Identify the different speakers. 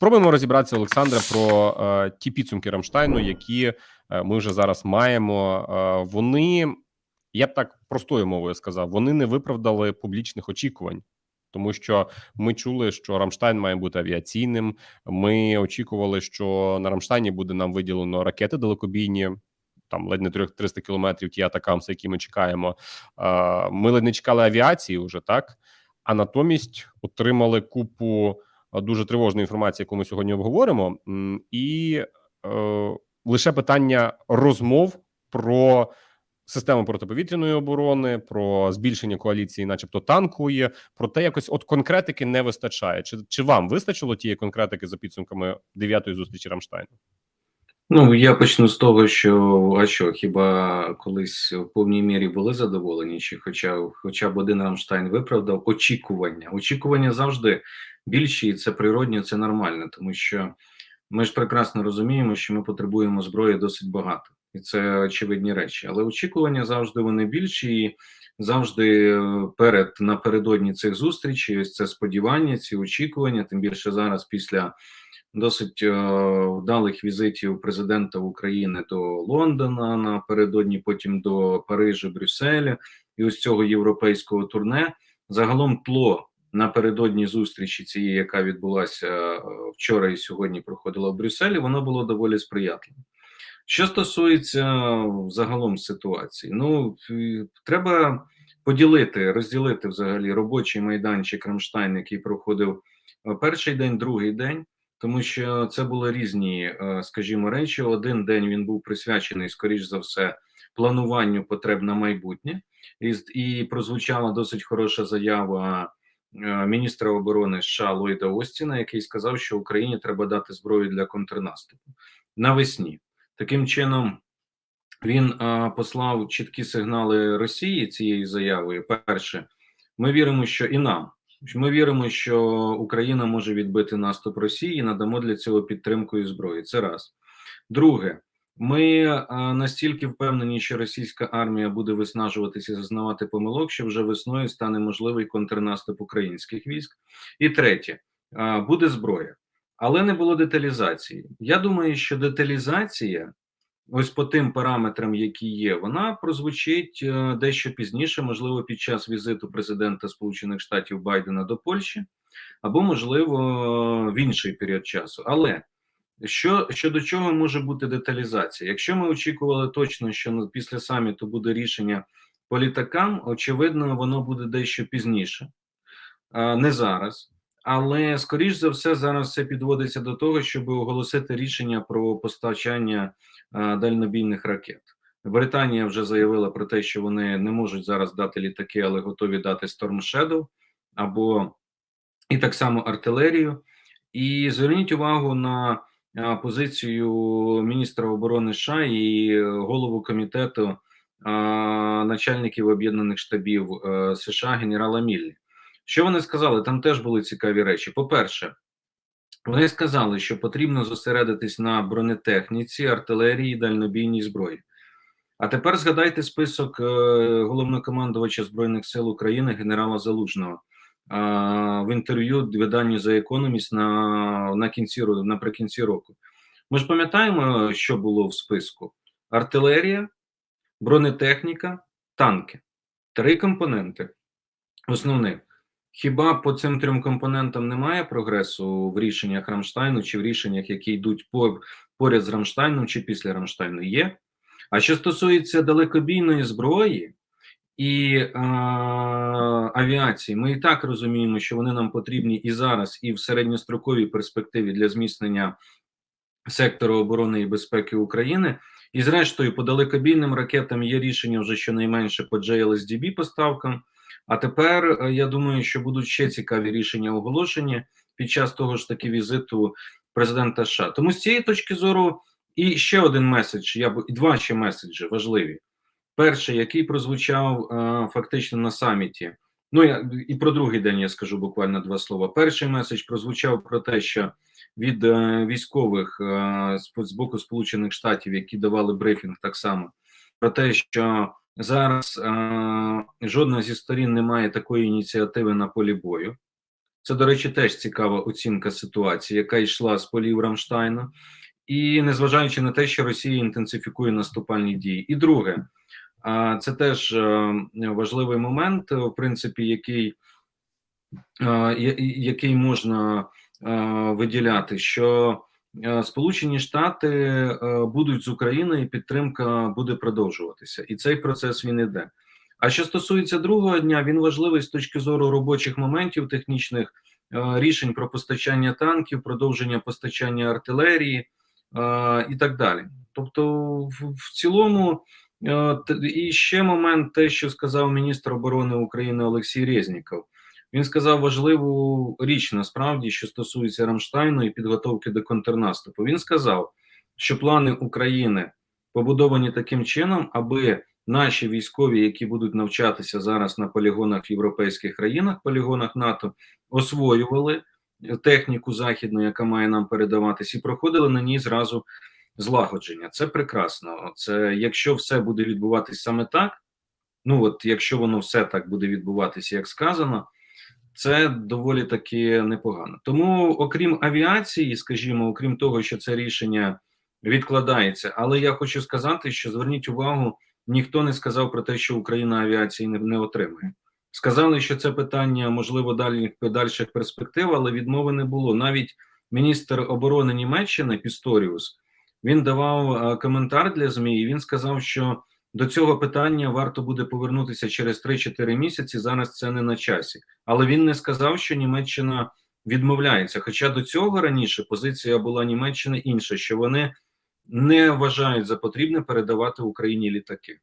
Speaker 1: Спробуємо розібратися, Олександре, про е, ті підсумки Рамштайну, які е, ми вже зараз маємо. Е, вони, я б так простою мовою сказав, вони не виправдали публічних очікувань. Тому що ми чули, що Рамштайн має бути авіаційним. Ми очікували, що на Рамштайні буде нам виділено ракети далекобійні, там ледь не 300 кілометрів. Ті атакамси, які ми чекаємо. Е, Ми ледь не чекали авіації, вже так. А натомість отримали купу дуже тривожної інформації, яку ми сьогодні обговоримо, і е, лише питання розмов про систему протиповітряної оборони, про збільшення коаліції, начебто танкової, про те, якось от конкретики не вистачає. Чи, чи вам вистачило тієї конкретики за підсумками дев'ятої зустрічі Рамштайну?
Speaker 2: Ну, я почну з того, що а що, хіба колись в повній мірі були задоволені, чи хоча, хоча б один Рамштайн виправдав очікування. Очікування завжди більші, і це природньо, це нормально, тому що ми ж прекрасно розуміємо, що ми потребуємо зброї досить багато, і це очевидні речі. Але очікування завжди вони більші, і завжди е, перед напередодні цих зустрічей, ось це сподівання, ці очікування, тим більше зараз після досить е, вдалих візитів президента України до Лондона напередодні, потім до Парижа, Брюсселя і ось цього європейського турне. Загалом тло напередодні зустрічі цієї, яка відбулася е, вчора і сьогодні, проходила в Брюсселі, воно було доволі сприятливим. Що стосується загалом ситуації, ну е, треба поділити, розділити взагалі робочий майданчик Рамштайн, який проходив е, перший день, другий день тому що це були різні, е, скажімо, речі. Один день він був присвячений, скоріш за все, плануванню потреб на майбутнє, і і прозвучала досить хороша заява е, міністра оборони США Ллойда Остіна, який сказав, що Україні треба дати зброю для контрнаступу навесні. Таким чином. Він а, е, послав чіткі сигнали Росії цією заявою. Перше, ми віримо, що і нам ми віримо, що Україна може відбити наступ Росії, і надамо для цього підтримку і зброї. Це раз друге. Ми настільки впевнені, що російська армія буде виснажуватися і зазнавати помилок, що вже весною стане можливий контрнаступ українських військ. І третє буде зброя, але не було деталізації. Я думаю, що деталізація ось по тим параметрам, які є, вона прозвучить е, дещо пізніше, можливо, під час візиту президента Сполучених Штатів Байдена до Польщі, або, можливо, в інший період часу. Але що щодо чого може бути деталізація? Якщо ми очікували точно, що після саміту буде рішення по літакам, очевидно, воно буде дещо пізніше, не зараз. Але скоріш за все зараз це підводиться до того, щоб оголосити рішення про постачання а, дальнобійних ракет. Британія вже заявила про те, що вони не можуть зараз дати літаки, але готові дати Storm Shadow або і так само артилерію. І зверніть увагу на а, позицію міністра оборони США і голову комітету а, начальників об'єднаних штабів е, США генерала Міллі. Що вони сказали? Там теж були цікаві речі. По-перше, вони сказали, що потрібно зосередитись на бронетехніці, артилерії, дальнобійній зброї. А тепер згадайте список е, головнокомандувача Збройних сил України генерала Залужного в інтерв'ю виданню за Economist на на кінці наприкінці року. Ми ж пам'ятаємо, що було в списку: артилерія, бронетехніка, танки. Три компоненти основних. Хіба по цим трьом компонентам немає прогресу в рішеннях Рамштайну чи в рішеннях, які йдуть по, поряд з Рамштайном чи після Рамштайну? Є. А що стосується далекобійної зброї і а, авіації, ми і так розуміємо, що вони нам потрібні і зараз, і в середньостроковій перспективі для зміцнення сектору оборони і безпеки України. І, зрештою, по далекобійним ракетам є рішення вже щонайменше по JLSDB поставкам. А тепер е, я думаю, що будуть ще цікаві рішення оголошені під час того ж таки візиту президента США. Тому з цієї точки зору і ще один меседж. Я б і два ще меседжі важливі. Перший, який прозвучав е, фактично на саміті. Ну я і про другий день я скажу буквально два слова. Перший меседж прозвучав про те, що від е, військових з боку Сполучених Штатів, які давали брифінг, так само про те, що Зараз е, жодна зі сторін не має такої ініціативи на полі бою. Це, до речі, теж цікава оцінка ситуації, яка йшла з полів Рамштайна, і незважаючи на те, що Росія інтенсифікує наступальні дії. І друге, а, це теж е, важливий момент, в принципі, який, е, я- який можна е, виділяти, що е, Сполучені Штати е, будуть з Україною, і підтримка буде продовжуватися, і цей процес він іде. А що стосується другого дня, він важливий з точки зору робочих моментів, технічних е, рішень про постачання танків, продовження постачання артилерії е, і так далі. Тобто, в, цілому, е, і ще момент, те, що сказав міністр оборони України Олексій Резніков. Він сказав важливу річ насправді, що стосується Рамштайну і підготовки до контрнаступу. Він сказав, що плани України побудовані таким чином, аби наші військові, які будуть навчатися зараз на полігонах в європейських країнах, полігонах НАТО, освоювали техніку західну, яка має нам передаватись, і проходили на ній зразу злагодження. Це прекрасно. Це якщо все буде відбуватись саме так. Ну от якщо воно все так буде відбуватися, як сказано, це доволі таки непогано. Тому, окрім авіації, скажімо, окрім того, що це рішення відкладається, але я хочу сказати, що зверніть увагу, ніхто не сказав про те, що Україна авіації не, не отримує. Сказали, що це питання можливо далі подальших перспектив, але відмови не було. Навіть міністр оборони Німеччини Пісторіус він давав е, коментар для ЗМІ. і Він сказав, що до цього питання варто буде повернутися через 3-4 місяці. Зараз це не на часі, але він не сказав, що Німеччина відмовляється. Хоча до цього раніше позиція була Німеччини інша, що вони не вважають за потрібне передавати Україні літаки.